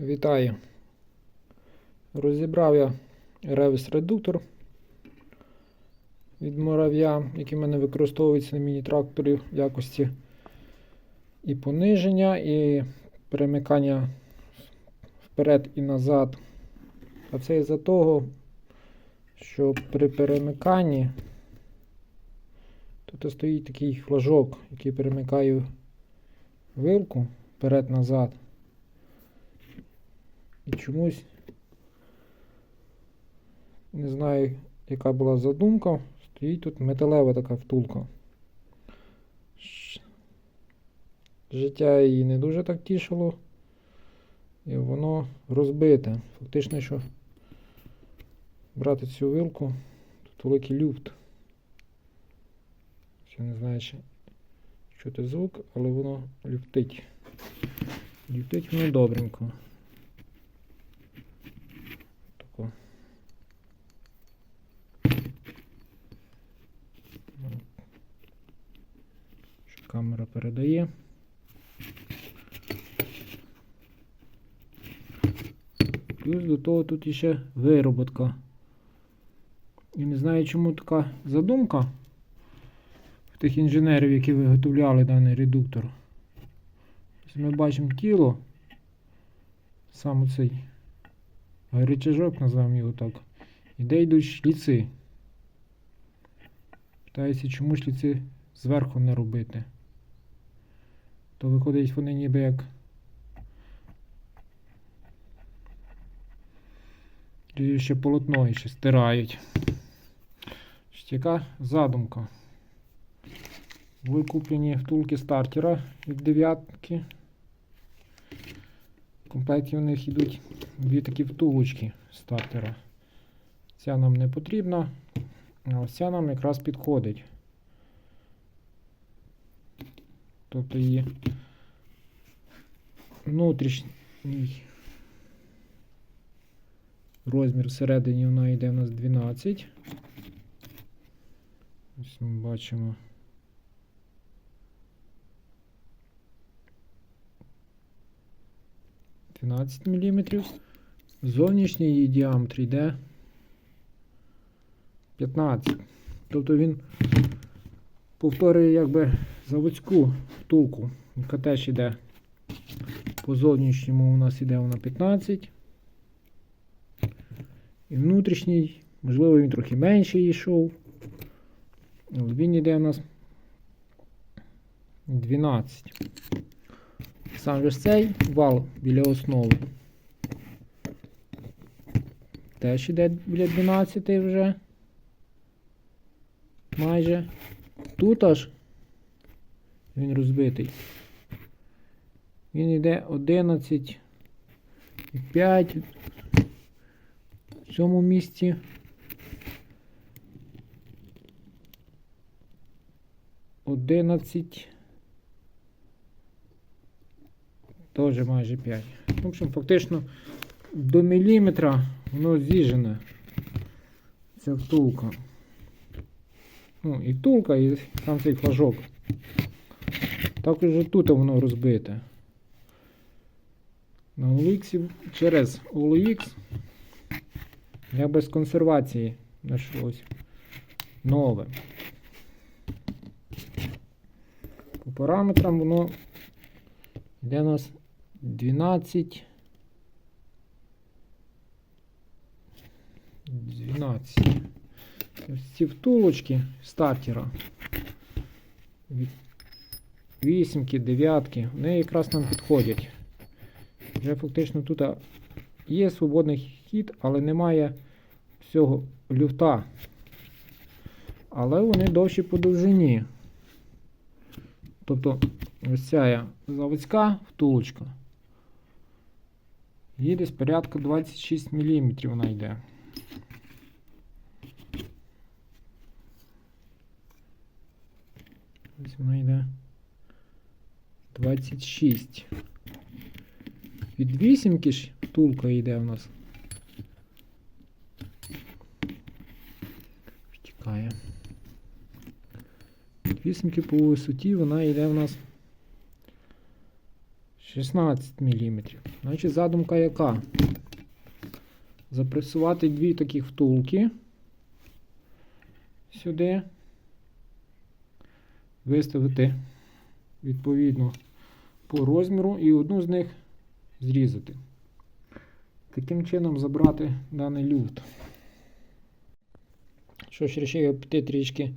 Вітаю. Розібрав я ревіс-редуктор від мурав'я, який в мене використовується на міні-тракторі в якості і пониження, і перемикання вперед і назад. А це із-за того, що при перемиканні тут стоїть такий флажок, який перемикає вилку вперед-назад. І чомусь не знаю, яка була задумка. Стоїть тут металева така втулка. Життя її не дуже так тішило. І воно розбите. Фактично, що брати цю вилку, тут великий люфт. Я не знаю, чи чути звук, але воно люфтить. Люфтить воно добренько. Ну, Що камера передає. Плюс до того тут іще вироботка. І не знаю, чому така задумка в тих інженерів, які виготовляли даний редуктор. Ми бачимо тіло, саме цей рычажок, називаємо його так. І де йдуть шліци. Питаюся, чому шліци зверху не робити. То виходить вони ніби як. І ще полотно і ще стирають. Яка задумка. Були куплені втулки стартера від дев'ятки. В комплекті у них йдуть дві такі втулочки стартера. Ця нам не потрібна, а ось ця нам якраз підходить. Тобто її внутрішній розмір всередині вона йде у нас 12. Ось ми бачимо. Дванадцять міліметрів. Зовнішній її діаметр йде 15. Тобто він повторює якби заводську втулку, яка теж йде по зовнішньому у нас йде вона 15. І внутрішній, можливо, він трохи менший йшов. Він йде у нас 12. Сам же цей вал біля основи. Теж йде біля 12 вже. Майже. Тут аж він розбитий. Він йде 11 і 5 в цьому місці. Одинадцять. Теж майже 5. В общем, фактично до міліметра воно зіжене. Ця втулка. Ну, і втулка, і сам цей флажок. Також тут воно розбите. На OLX через OLX я без консервації знайшлось нове. По параметрам воно йде у нас 12. 12. Ось ці втулочки стартера. Вісімки, дев'ятки, вони якраз нам підходять. Вже фактично тут є свободний хід, але немає всього люфта. Але вони довші по довжині. Тобто ось ця заводська втулочка. Її десь порядка 26 мм вона йде. Ось вона йде 26. Від вісімки ж втулка йде у нас. Втікає. Від вісімки по висоті вона йде у нас 16 мм. Значить, задумка яка? Запресувати дві таких втулки сюди. Виставити відповідно по розміру і одну з них зрізати. Таким чином забрати даний люфт. Що ж, вирішив піти трішки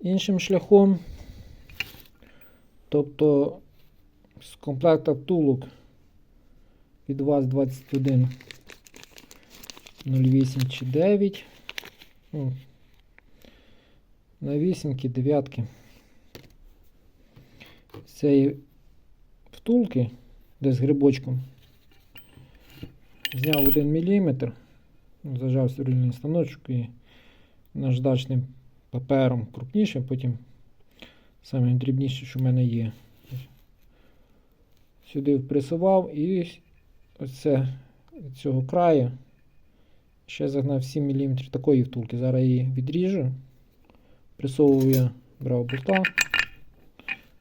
іншим шляхом. Тобто з комплекта втулок від вас 21 08 чи 9. Ну, на вісімки, дев'ятки. З цієї втулки, де з грибочком, зняв 1 мм, зажав стерильний станочок і наждачним папером крупнішим, потім самим дрібнішим, що в мене є. Сюди впресував і оце цього краю ще загнав 7 мм такої втулки. Зараз її відріжу. Присовую я брав болта,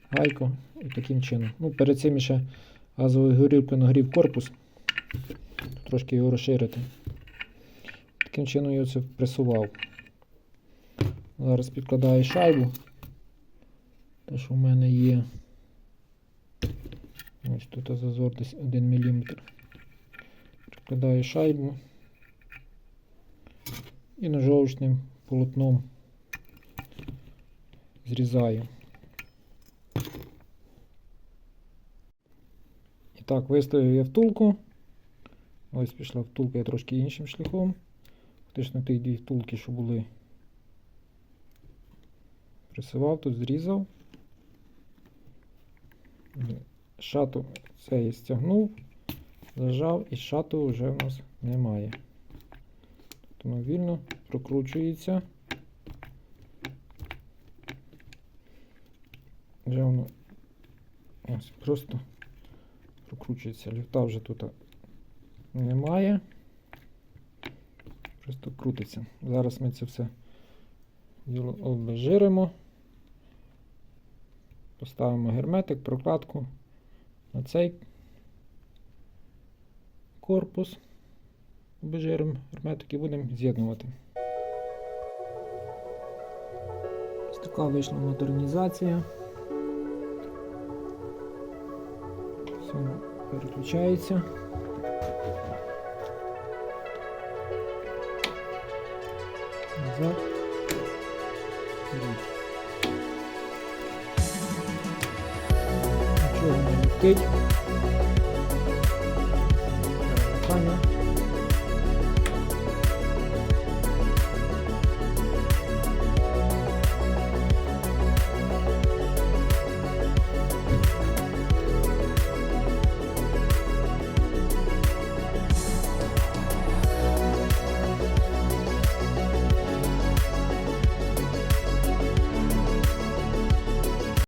гайку і таким чином. Ну, перед цим ще газовою горілкою нагрів корпус, трошки його розширити. Таким чином я це пресував. Зараз підкладаю шайбу. Те, що в мене є. Ось тут зазор десь 1 мм. Прикладаю шайбу і ножовочним полотном зрізаю. І так, виставив я втулку. Ось пішла втулка я трошки іншим шляхом. Фактично ті дві втулки, що були. Присував, тут зрізав. Шату це я стягнув, зажав і шату вже в нас немає. Тому вільно прокручується. Вже воно ось просто прокручується. Ліфта вже тут немає. Просто крутиться. Зараз ми це все діло обезжиримо. Поставимо герметик, прокладку на цей корпус. Обезжиримо герметик і будемо з'єднувати. Ось така вийшла модернізація. Все переключається. Назад. Good.